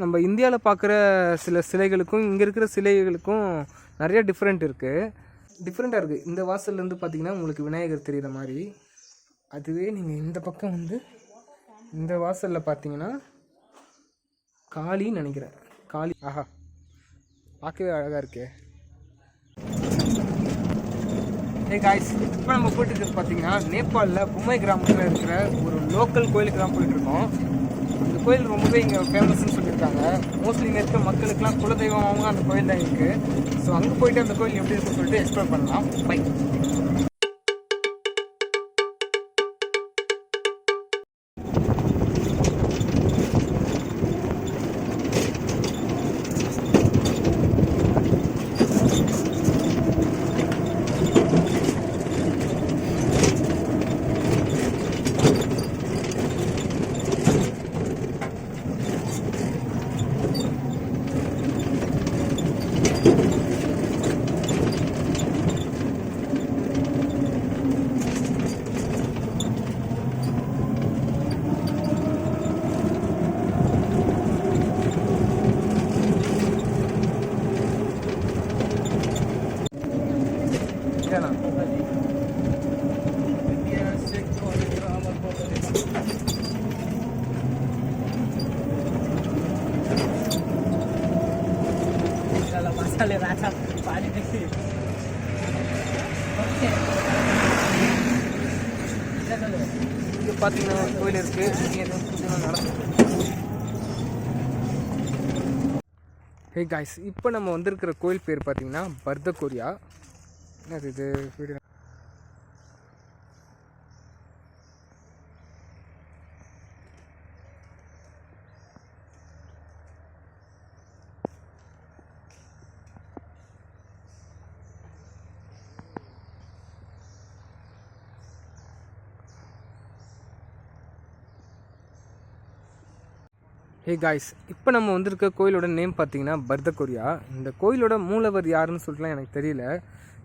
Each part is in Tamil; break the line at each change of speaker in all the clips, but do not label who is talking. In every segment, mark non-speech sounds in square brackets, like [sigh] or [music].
நம்ம இந்தியாவில் பார்க்குற சில சிலைகளுக்கும் இங்கே இருக்கிற சிலைகளுக்கும் நிறைய டிஃப்ரெண்ட் இருக்குது டிஃப்ரெண்ட்டாக இருக்குது இந்த வாசல்லேருந்து பார்த்திங்கன்னா உங்களுக்கு விநாயகர் தெரிகிற மாதிரி. அதுவே நீங்கள் இந்த பக்கம் வந்து இந்த வாசலில் பார்த்தீங்கன்னா காளின்னு நினைக்கிறேன். காளி. ஆஹா. பார்க்கவே அழகாக இருக்கே. ஏ காய்ஸ் இப்போ நம்ம போயிட்டு இருக்கிறது பார்த்தீங்கன்னா நேபாளில் பும்மை கிராமத்தில் இருக்கிற ஒரு லோக்கல் கோயிலுக்கு தான் போயிட்டுருக்கோம் இருக்கோம். அந்த கோயில் ரொம்பவே இங்கே ஃபேமஸ்னு இருக்காங்க. மோஸ்ட்லி இங்கே இருக்க மக்களுக்கெல்லாம் குலதெய்வமாகவும் அந்த கோயில் தான் இருக்குது ஸோ அங்கே போயிட்டு அந்த கோயில் எப்படி இருக்குன்னு சொல்லிட்டு எக்ஸ்ப்ளோர் பண்ணலாம். பை பார்த்தீங்கன்னா ஒரு கோயில் இருக்குது இங்கே எதுவும் ஹே காய்ஸ் இப்போ நம்ம வந்திருக்கிற கோயில் பேர் பார்த்தீங்கன்னா பர்த கொரியா என்னது இது? வீடு ஹே காய்ஸ் இப்போ நம்ம வந்திருக்க கோயிலோட நேம் பார்த்தீங்கன்னா பர்த கொரியா இந்த கோயிலோட மூலவர் யாருன்னு சொல்லிட்டுலாம் எனக்கு தெரியல.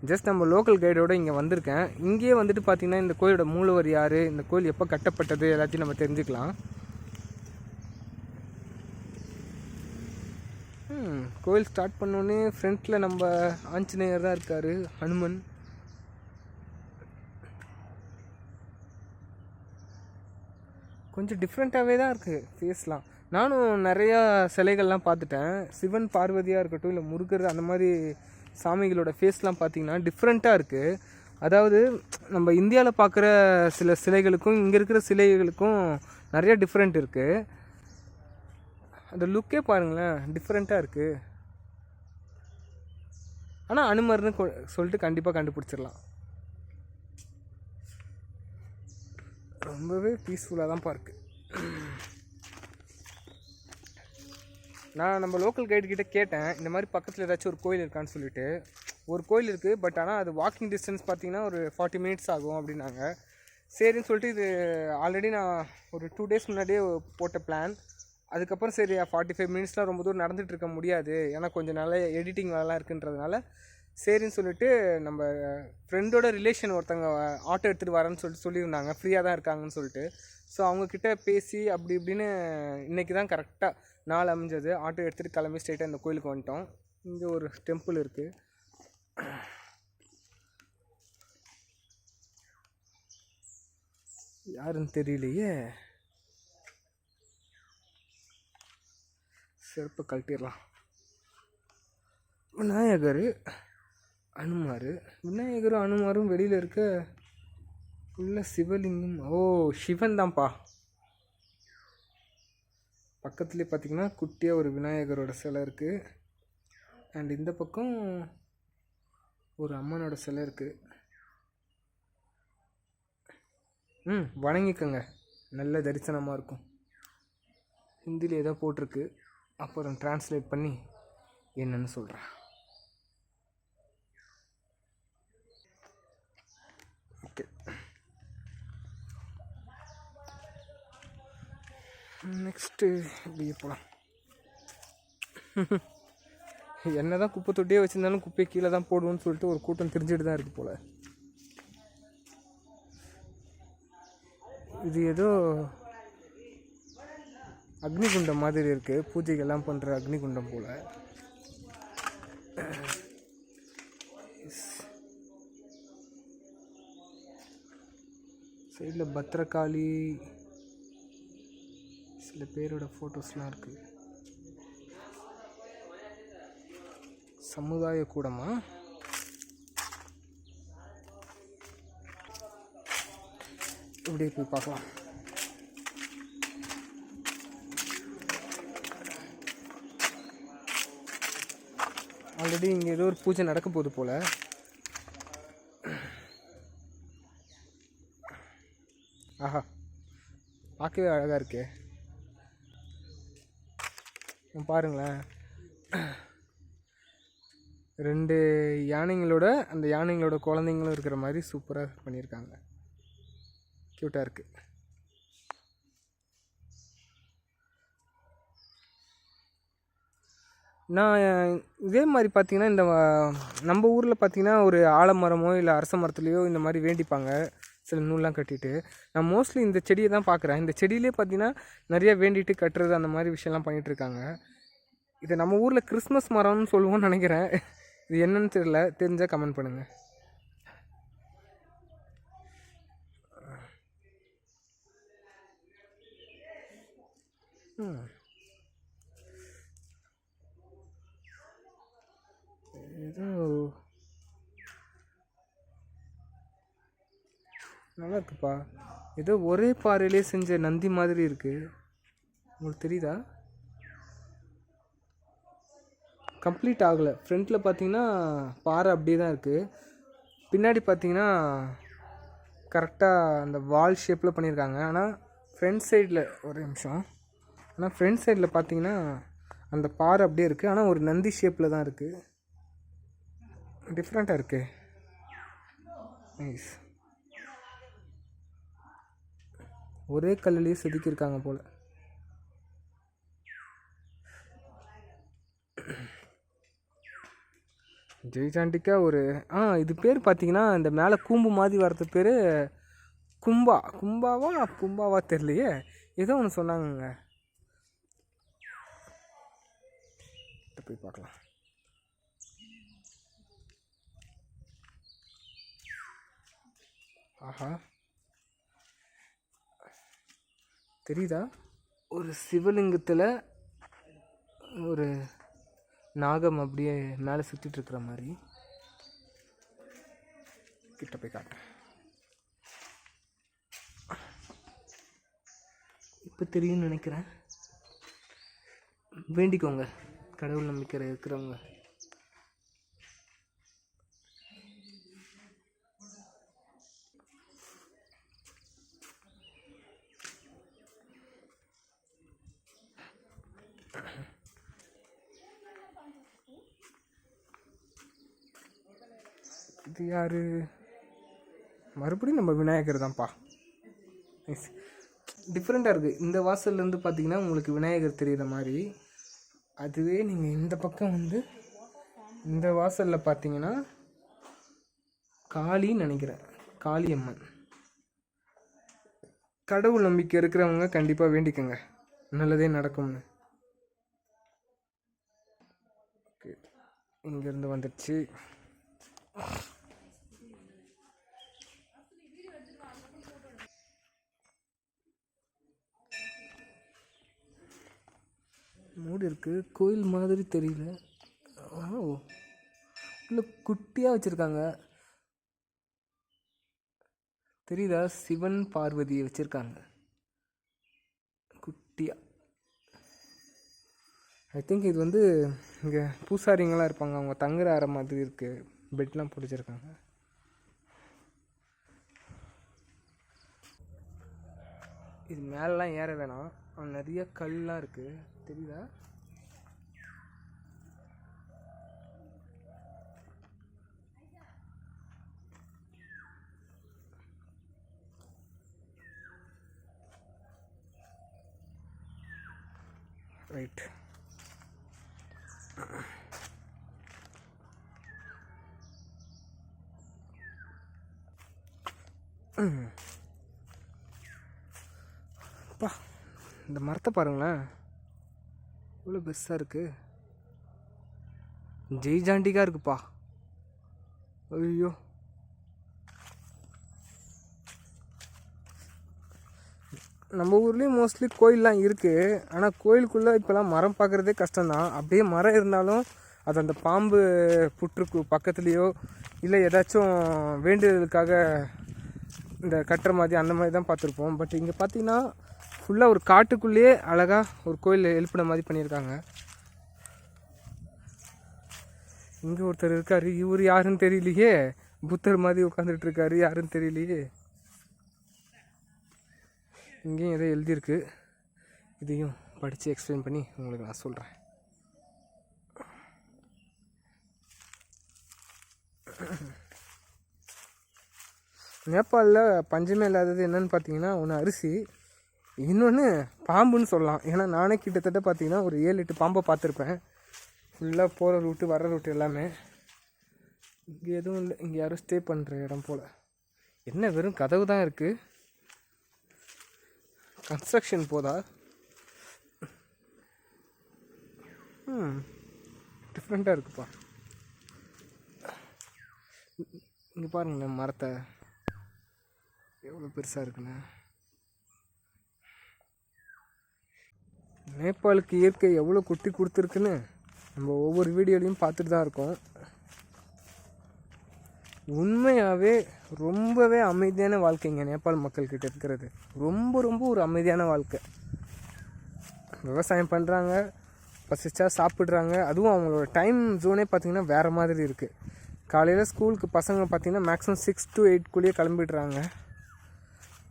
ஜஸ்ட் நம்ம லோக்கல் கைடோடு இங்கே வந்திருக்கேன். இங்கேயே வந்துட்டு பார்த்தீங்கன்னா இந்த கோயிலோட மூலவர் யார் இந்த கோயில் எப்போ கட்டப்பட்டது எல்லாத்தையும் நம்ம தெரிஞ்சுக்கலாம். Hmm, கோயில் ஸ்டார்ட் பண்ணோன்னே ஃப்ரண்ட்டில் நம்ம ஆஞ்சநேயர் தான் இருக்கார் ஹனுமன். கொஞ்சம் டிஃப்ரெண்ட்டாகவே தான் இருக்குது ஃபேஸ்லாம் நானும் நிறையா சிலைகள்லாம் பார்த்துட்டேன். சிவன் பார்வதியாக இருக்கட்டும் இல்லை முருகர் அந்த மாதிரி சாமிகளோட ஃபேஸ்லாம் பார்த்தீங்கன்னா டிஃப்ரெண்ட்டாக இருக்குது அதாவது நம்ம இந்தியாவில் பார்க்குற சில சிலைகளுக்கும் இங்கே இருக்கிற சிலைகளுக்கும் நிறைய டிஃப்ரெண்ட் இருக்குது அந்த லுக்கே பாருங்களேன் டிஃப்ரெண்ட்டாக இருக்குது ஆனால் அனுமர்னு கொ- சொல்லிட்டு கண்டிப்பாக கண்டுபிடிச்சிடலாம். ரொம்பவே பீஸ்ஃபுல்லாக தான் பார்க்கு. நான் நம்ம லோக்கல் கைடு கிட்டே கேட்டேன் இந்த மாதிரி பக்கத்தில் ஏதாச்சும் ஒரு கோயில் இருக்கான்னு சொல்லிட்டு. ஒரு கோயில் இருக்குது பட் ஆனால் அது வாக்கிங் டிஸ்டன்ஸ் பார்த்தீங்கன்னா ஒரு ஃபார்ட்டி மினிட்ஸ் ஆகும் அப்படின்னாங்க. சரின்னு சொல்லிட்டு இது ஆல்ரெடி நான் ஒரு டூ டேஸ் முன்னாடியே போட்ட பிளான் அதுக்கப்புறம் சரி ஃபார்ட்டி ஃபைவ் மினிட்ஸ்லாம் ரொம்ப தூரம் நடந்துகிட்டு இருக்க முடியாது. ஏன்னா கொஞ்சம் நல்லா எடிட்டிங் வேலைலாம் இருக்குன்றதுனால. சரின்னு சொல்லிட்டு நம்ம ஃப்ரெண்டோட ரிலேஷன் ஒருத்தங்க ஆட்டோ எடுத்துகிட்டு வரேன்னு சொல்லிட்டு சொல்லியிருந்தாங்க. ஃப்ரீயாக தான் இருக்காங்கன்னு சொல்லிட்டு. ஸோ அவங்கக்கிட்ட பேசி அப்படி இப்படின்னு இன்றைக்கி தான் கரெக்டாக நாள் அமைஞ்சது. ஆட்டோ எடுத்துகிட்டு கிளம்பி ஸ்ட்ரைட்டாக இந்த கோயிலுக்கு வந்துட்டோம். இங்கே ஒரு டெம்பிள் இருக்குது யாருன்னு தெரியலையே. செருப்பை கழட்டிடலாம். விநாயகர் அனுமார். விநாயகரும் அனுமாரும் வெளியில் இருக்க உள்ள சிவலிங்கம். ஓ சிவன் தான்ப்பா பக்கத்துலேயே பார்த்திங்கன்னா குட்டியாக ஒரு விநாயகரோட சிலை இருக்குது அண்ட் இந்த பக்கம் ஒரு அம்மனோட சிலை இருக்குது ம் வணங்கிக்கோங்க. நல்ல தரிசனமாக இருக்கும். ஹிந்தியில் ஏதோ போட்டிருக்கு. அப்புறம் டிரான்ஸ்லேட் பண்ணி என்னன்னு சொல்கிறேன் ஓகே நெக்ஸ்ட்டு இப்படியே போகலாம் [laughs] என்ன தான் குப்பை தொட்டியே வச்சுருந்தாலும் குப்பையை கீழே தான் போடுவோன்னு சொல்லிட்டு ஒரு கூட்டம் தெரிஞ்சுட்டு தான் இருக்குது போல். இது ஏதோ அக்னிகுண்டம் மாதிரி இருக்குது பூஜைகள்லாம் பண்ணுற அக்னிகுண்டம் போல். சைடில் பத்ரகாளி சில பேரோட ஃபோட்டோஸ்லாம் இருக்குது சமுதாய கூடமா? இப்படியே போய் பார்க்கலாம். ஆல்ரெடி இங்கே ஏதோ ஒரு பூஜை நடக்க போகுது போல். ஆஹா. பார்க்கவே அழகாக இருக்கே. பாருங்களேன். ரெண்டு யானைங்களோட அந்த யானைங்களோட குழந்தைங்களும் இருக்கிற மாதிரி சூப்பராக பண்ணியிருக்காங்க. க்யூட்டாக இருக்குது நான் இதே மாதிரி பார்த்தீங்கன்னா இந்த நம்ம ஊரில் பார்த்திங்கன்னா ஒரு ஆலமரமோ இல்லை அரச மரத்துலேயோ இந்த மாதிரி வேண்டிப்பாங்க. சில நூல்லாம் கட்டிட்டு நான் மோஸ்ட்லி இந்த செடியை தான் பார்க்குறேன் இந்த செடியிலே பார்த்தீங்கன்னா நிறைய வேண்டிட்டு கட்டுறது அந்த மாதிரி விஷயம்லாம் பண்ணிட்டு இருக்காங்க. நம்ம ஊரில் கிறிஸ்மஸ் மரம்னு சொல்லுவோம்னு நினைக்கிறேன். இது என்னன்னு தெரியல. தெரிஞ்சால் கமெண்ட் பண்ணுங்கள் ஏதோ நல்லா இருக்குப்பா ஏதோ ஒரே பாறையிலே செஞ்ச நந்தி மாதிரி இருக்குது உங்களுக்கு தெரியுதா? கம்ப்ளீட் ஆகலை. ஃப்ரண்ட்டில் பார்த்தீங்கன்னா பாறை அப்படியே தான் இருக்குது பின்னாடி பார்த்தீங்கன்னா கரெக்டாக அந்த வால் ஷேப்பில் பண்ணியிருக்காங்க ஆனால் ஃப்ரண்ட் சைடில் ஒரு நிமிஷம். ஆனால் ஃப்ரண்ட் சைடில் பார்த்தீங்கன்னா அந்த பாறை அப்படியே இருக்குது ஆனால் ஒரு நந்தி ஷேப்பில் தான் இருக்குது டிஃப்ரெண்ட்டாக இருக்குது நைஸ் ஒரே கல்லுலேயே செதுக்கியிருக்காங்க போல். ஜெய்சாண்டிக்கா ஒரு ஆ இது பேர் பார்த்தீங்கன்னா இந்த மேலே கூம்பு மாதிரி வர்றது பேர் கும்பா. கும்பாவா கும்பாவா தெரியலையே. ஏதோ ஒன்று சொன்னாங்கங்க. போய் பார்க்கலாம். ஆஹா. தெரியுதா? ஒரு சிவலிங்கத்தில் ஒரு நாகம் அப்படியே மேலே சுற்றிட்டு இருக்கிற மாதிரி. கிட்ட போய் காட்டுறேன் இப்போ தெரியும்னு நினைக்கிறேன். வேண்டிக்கோங்க. கடவுள் நம்பிக்கை இருக்கிறவங்க. அடுத்தது யார்? மறுபடியும் நம்ம விநாயகர் தான்ப்பா. டிஃப்ரெண்ட்டாக இருக்குது இந்த வாசல்லேருந்து பார்த்தீங்கன்னா உங்களுக்கு விநாயகர் தெரிகிற மாதிரி அதுவே நீங்கள் இந்த பக்கம் வந்து இந்த வாசலில் பார்த்தீங்கன்னா காளின்னு நினைக்கிறேன். காளியம்மன். கடவுள் நம்பிக்கை இருக்கிறவங்க கண்டிப்பாக வேண்டிக்கோங்க. நல்லதே நடக்கும்னு. ஓகே இங்கேருந்து வந்துடுச்சு மூடி இருக்குது கோயில் மாதிரி தெரியல. ஓ குட்டியாக வச்சுருக்காங்க. தெரியுதா? சிவன் பார்வதியை வச்சுருக்காங்க. குட்டியாக ஐ திங்க் இது வந்து இங்கே பூசாரிங்களாம் இருப்பாங்க. அவங்க தங்குற அற மாதிரி இருக்குது பெட்லாம் பிடிச்சிருக்காங்க. இது மேலெலாம் ஏற வேணாம். நிறைய கல்லாம் இருக்குது தெரியுதா? ரைட் அப்பா இந்த மரத்தை பாருங்களேன். இவ்வளோ பெருசாக இருக்குது ஜெய்ஜாண்டிக்காக இருக்குப்பா. ஐயோ. நம்ம ஊர்லேயும் மோஸ்ட்லி கோயிலெலாம் இருக்குது ஆனால் கோயிலுக்குள்ளே இப்போலாம் மரம் பார்க்குறதே கஷ்டம்தான். அப்படியே மரம் இருந்தாலும் அது அந்த பாம்பு புற்றுக்கு பக்கத்துலேயோ இல்லை ஏதாச்சும் வேண்டுதலுக்காக இந்த கட்டுற மாதிரி அந்த மாதிரி தான் பார்த்துருப்போம். பட் இங்கே பார்த்தீங்கன்னா ஃபுல்லாக ஒரு காட்டுக்குள்ளேயே அழகாக ஒரு கோயில் எழுப்பின மாதிரி பண்ணியிருக்காங்க. இங்கே ஒருத்தர் இருக்கார். இவர் யாருன்னு தெரியலையே. புத்தர் மாதிரி உட்காந்துட்டு இருக்காரு. யாருன்னு தெரியலையே. இங்கேயும் எதோ எழுதியிருக்கு. இதையும் படித்து எக்ஸ்பிளைன் பண்ணி உங்களுக்கு நான் சொல்கிறேன் நேபாளில் பஞ்சமே இல்லாதது என்னன்னு பார்த்தீங்கன்னா ஒன்று அரிசி இன்னொன்று பாம்புன்னு சொல்லலாம். ஏன்னா நானே கிட்டத்தட்ட பார்த்தீங்கன்னா ஒரு ஏழு எட்டு பாம்பை பார்த்துருப்பேன். ஃபுல்லாக போகிற ரூட்டு வர ரூட்டு எல்லாமே. இங்கே எதுவும் இல்லை. இங்கே யாரும் ஸ்டே பண்ணுற இடம் போல். என்ன வெறும் கதவு தான் இருக்குது கன்ஸ்ட்ரக்ஷன் போதா? Hmm. ம் டிஃப்ரெண்ட்டாக இருக்குப்பா. இங்கே பாருங்களேன் மரத்தை. எவ்வளோ பெருசாக இருக்குண்ணே நேபாளுக்கு இயற்கை எவ்வளோ கொட்டி கொடுத்துருக்குன்னு நம்ம ஒவ்வொரு வீடியோலையும் பார்த்துட்டு தான் இருக்கோம். உண்மையாகவே ரொம்பவே அமைதியான வாழ்க்கைங்க நேபாள் மக்கள்கிட்ட இருக்கிறது. ரொம்ப ரொம்ப ஒரு அமைதியான வாழ்க்கை. விவசாயம் பண்ணுறாங்க பசிச்சா சாப்பிட்றாங்க. அதுவும் அவங்களோட டைம் ஜோனே பார்த்திங்கன்னா வேறு மாதிரி இருக்குது காலையில் ஸ்கூலுக்கு பசங்க பார்த்திங்கன்னா மேக்ஸிமம் சிக்ஸ் டு எயிட்குள்ளேயே கிளம்பிடுறாங்க.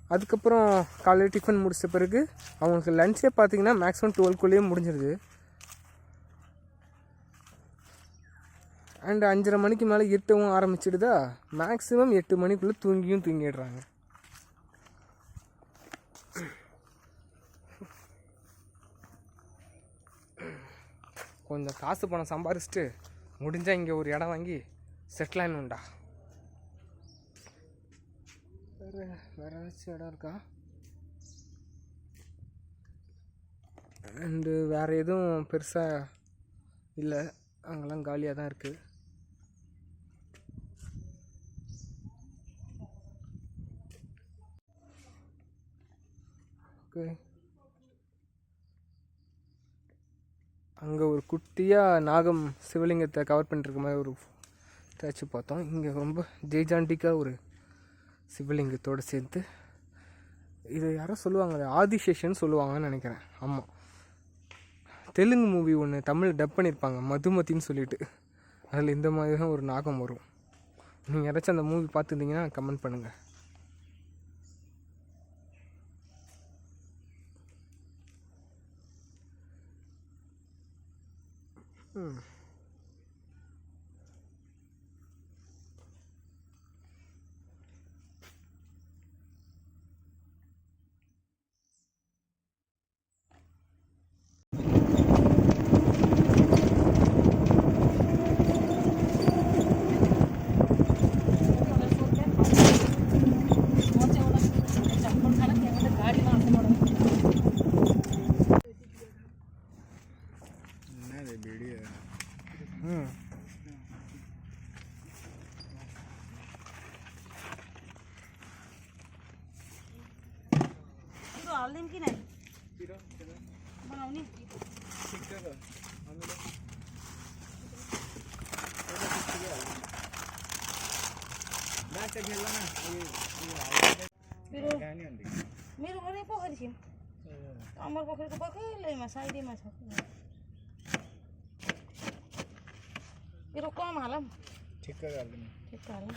அதுக்கப்புறம் காலையில் டிஃபன் முடித்த பிறகு அவங்களுக்கு லஞ்சே பார்த்தீங்கன்னா மேக்ஸிமம் டுவெல்க்குள்ளேயே முடிஞ்சிருது. அண்ட் அஞ்சரை மணிக்கு மேலே எட்டவும் ஆரம்பிச்சிடுதா? மேக்ஸிமம் எட்டு மணிக்குள்ளே தூங்கியும் தூங்கிடுறாங்க. கொஞ்சம் காசு பணம் சம்பாரிச்சிட்டு முடிஞ்சால் இங்கே ஒரு இடம் வாங்கி செட்டில் ஆகணும்டா வேறு வேறு ஏதாச்சும் இடம் இருக்கா? அண்டு வேறு எதுவும் பெருசாக இல்லை. அங்கெல்லாம் காலியாக தான் இருக்குது ஓகே அங்கே ஒரு குட்டியாக நாகம் சிவலிங்கத்தை கவர் பண்ணிருக்க மாதிரி ஒரு ஸ்டாச்சு பார்த்தோம். இங்கே ரொம்ப ஜெய்ஜாண்டிக்காக ஒரு சிவலிங்கத்தோடு சேர்த்து இது யாரோ சொல்லுவாங்க ஆதிசேஷன் சொல்லுவாங்கன்னு நினைக்கிறேன். ஆமாம் தெலுங்கு மூவி ஒன்று தமிழ் டப் பண்ணியிருப்பாங்க மதுமதின்னு சொல்லிட்டு. அதில் இந்த மாதிரி தான் ஒரு நாகம் வரும். நீங்கள் யாராச்சும் அந்த மூவி பார்த்துருந்தீங்கன்னா கமெண்ட் பண்ணுங்கள் ம்
মা সাইডে মাছ এরকম আলাম ঠিক করে আলাম ঠিক করে আলাম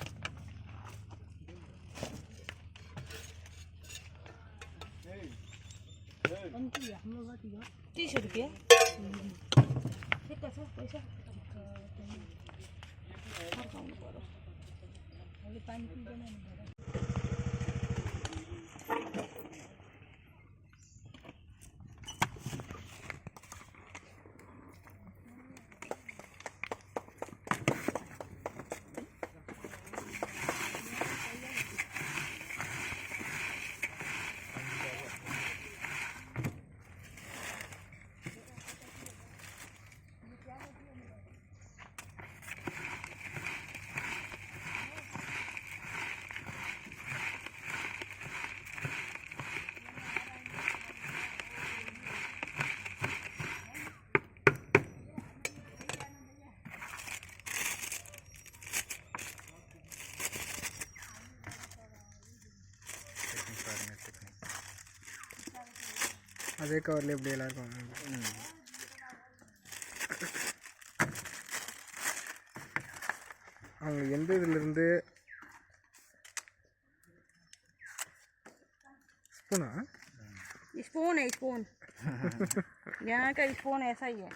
तीस रुपये ठीक है सर पैसा पानी पी जाने
அதே கவரில் எப்படி எல்லாருக்கும் வாங்குவாங்க. அவங்க எந்த இதுலேருந்து ஸ்பூனா
स्पून है स्पून यहाँ का स्पून ऐसा ही है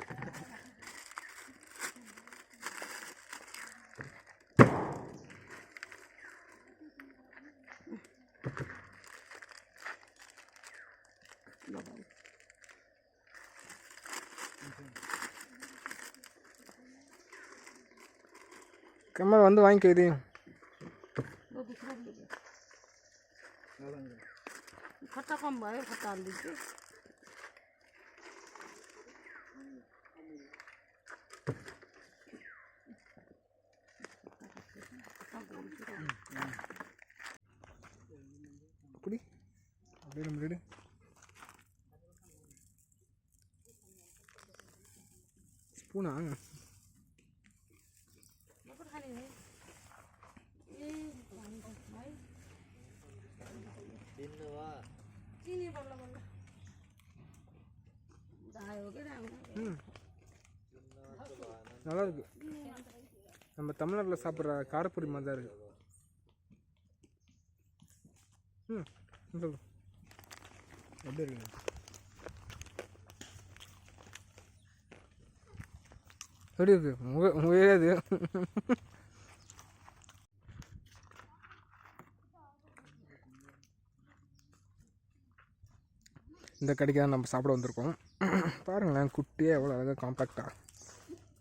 கம்மல் வந்து வாங்கிக்க இதையும்
वो दूसरा लीजिए खट्टा कम है खट्टा लीजिए
அப்படி அப்படியே நம்ம ரெடி ஸ்பூனா
బిందువా చీనీ
పళ్ళ நல்லா இருக்கு நம்ம தமிழ்நாட்டில் சாப்பிட்ற காரப்பொடி மாதிரி தான் இருக்கு. ம் சொல்லு எப்படி இருக்குங்க எப்படி இருக்கு? உங்கள் உங்கள் இந்த கடைக்கு தான் நம்ம சாப்பிட வந்திருக்கோம். [clears throat] பாருங்களேன் குட்டியாக எவ்வளோ அழகாக காம்பேக்டாக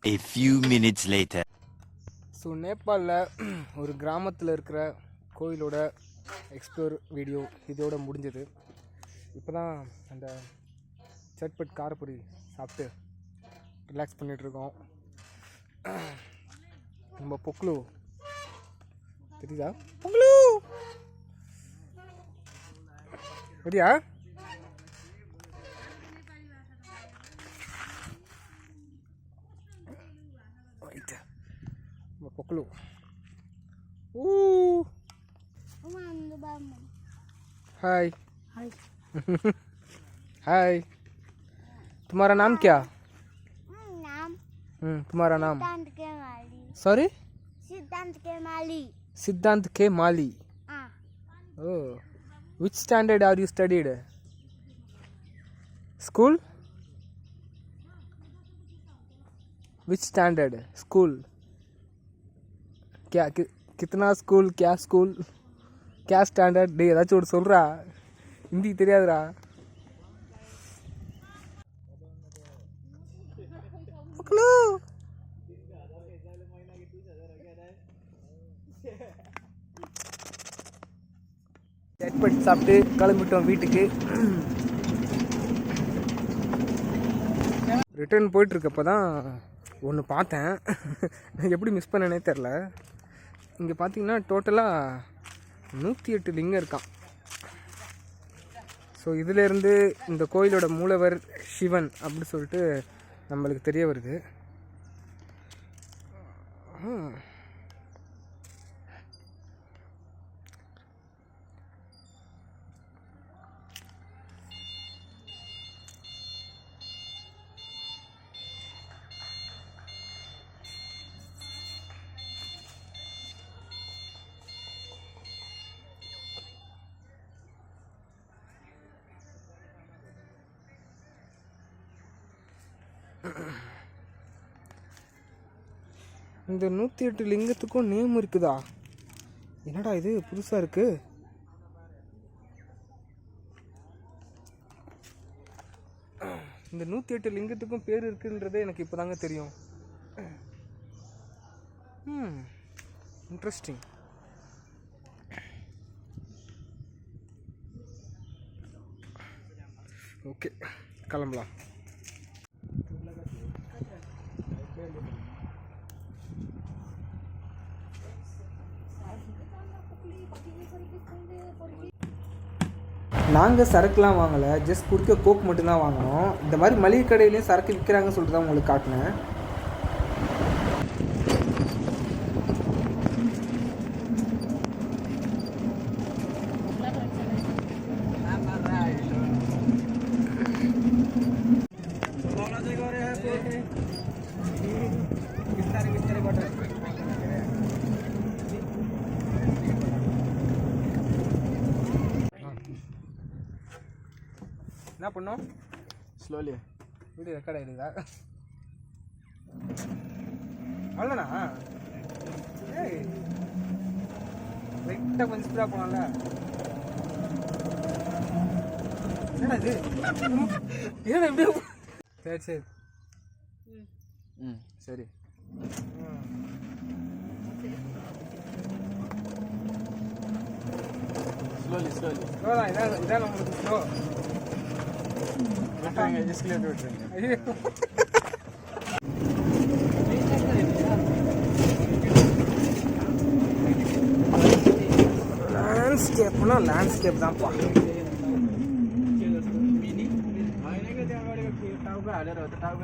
A few minutes later.
So நேபாளில் [clears throat] ஒரு கிராமத்தில் இருக்கிற கோயிலோட எக்ஸ்ப்ளோர் வீடியோ இதோட முடிஞ்சது. இப்போ தான் அந்த சட்பட் காரப்பொரி சாப்பிட்டு ரிலாக்ஸ் பண்ணிகிட்ருக்கோம் [clears throat] நம்ம பொக்லு. தெரியுதா? பொக்லு! சரியா poklo. Woo! Hi.
Hi. [laughs]
Hi. तुम्हारा नाम क्या?
नाम
हम्म, तुम्हारा नाम?
सिद्धांत के माली
सॉरी
सिद्धांत के माली
सिद्धांत के माली which standard are you studied school which standard school क्या कि, कितना स्कूल क्या स्कूल क्या ஸ்டாண்டர்ட் டே ஏதாச்சும் ஒரு சொல்கிறா ஹிந்தி தெரியாதுடா மக்களு சட்பட் சாப்பிட்டு கிளம்பிட்டோம் வீட்டுக்கு ரிட்டர்ன் போயிட்டுருக்கப்போ தான் ஒன்று பார்த்தேன் நான் எப்படி மிஸ் பண்ணனே தெரில இங்கே பார்த்தீங்கன்னா டோட்டலாக நூற்றி எட்டு லிங்கம் இருக்கான். ஸோ இதிலேருந்து இந்த கோயிலோட மூலவர் சிவன் அப்படி சொல்லிட்டு நம்மளுக்கு தெரிய வருது. இந்த நூற்றி எட்டு லிங்கத்துக்கும் நேம் இருக்குதா? என்னடா இது புதுசாக இருக்கு. இந்த நூற்றி எட்டு லிங்கத்துக்கும் பேர் இருக்குன்றதே எனக்கு இப்போ தாங்க தெரியும். ம் இன்ட்ரெஸ்டிங் ஓகே கிளம்பலாம். நாங்கள் சரக்குலாம் வாங்கலை ஜஸ்ட் குடிக்க கோக் மட்டும்தான் வாங்கினோம். இந்த மாதிரி மளிகை கடையிலையும் சரக்கு விற்கிறாங்கன்னு சொல்லிட்டு தான் உங்களுக்கு காட்டினேன். என்ன பண்ணோம்
ஸ்லோலி
வீடியோ ரெக்கார்ட் ஆயிருதா அவ்வளோண்ணா ஏய். லைட்டாக கொஞ்சம் ஸ்பீடாக போனால என்னடா இது? என்னடா இப்படியே சரி சரி.
ம் சரி. ஸ்லோலி ஸ்லோலி
ஸ்லோ தான் இதான் இதான் நம்மளுக்கு ஸ்லோ बताएँगे जिसके लिए
ढूंढ रहे हैं ಲ್ಯಾಂಡ್ಸ್ಕೇಪ್ನ ಲ್ಯಾಂಡ್ಸ್ಕೇಪ್ ದಾಪ ಟಾಪ್ ಟಾಪ್